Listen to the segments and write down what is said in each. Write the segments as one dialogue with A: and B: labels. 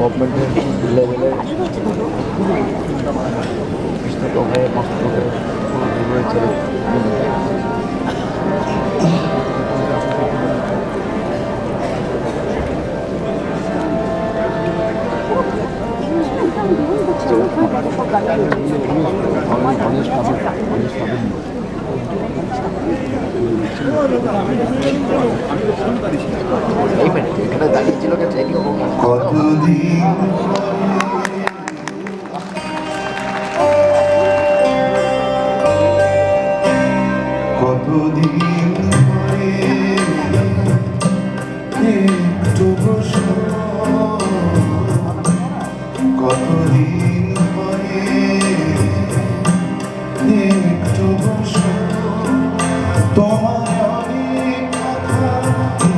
A: গভর্নমেন্টের লেভেলে অফিস থেকে হয়ে মাস্টার মানুষ পাবেন মানুষ পাবেন
B: কতদিন কতদিন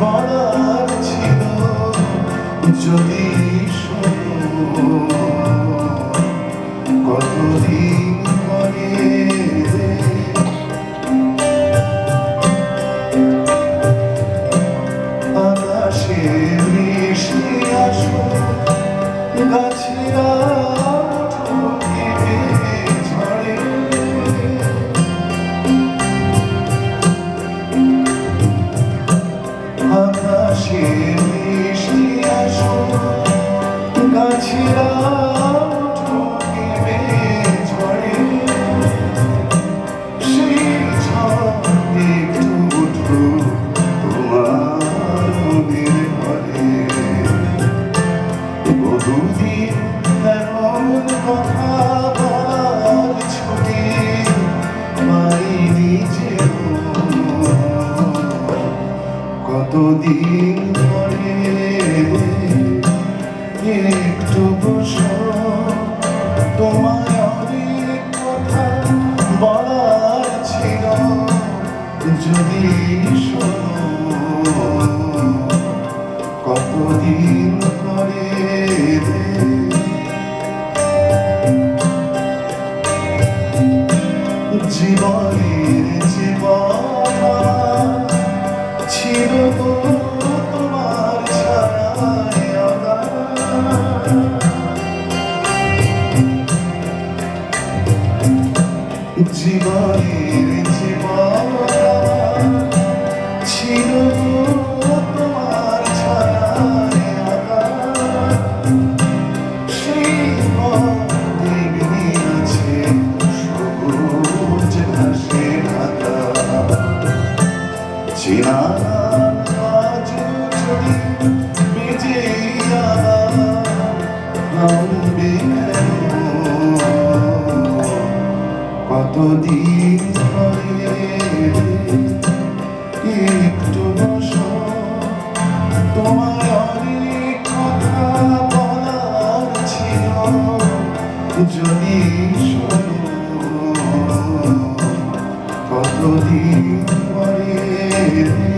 B: বলার ছিল যদি শোনো। কতদিন পরে আকাশে আসো গাছেরা কতদিন পরে একটু বসো। তোমায় অনেক কথা বলার ছিল যদি শোনো কতদিন পরে জীবনের জীবনের কতদিন একটু বস তোমার অনেক কথা বলার ছিল যদি কতদিন পরে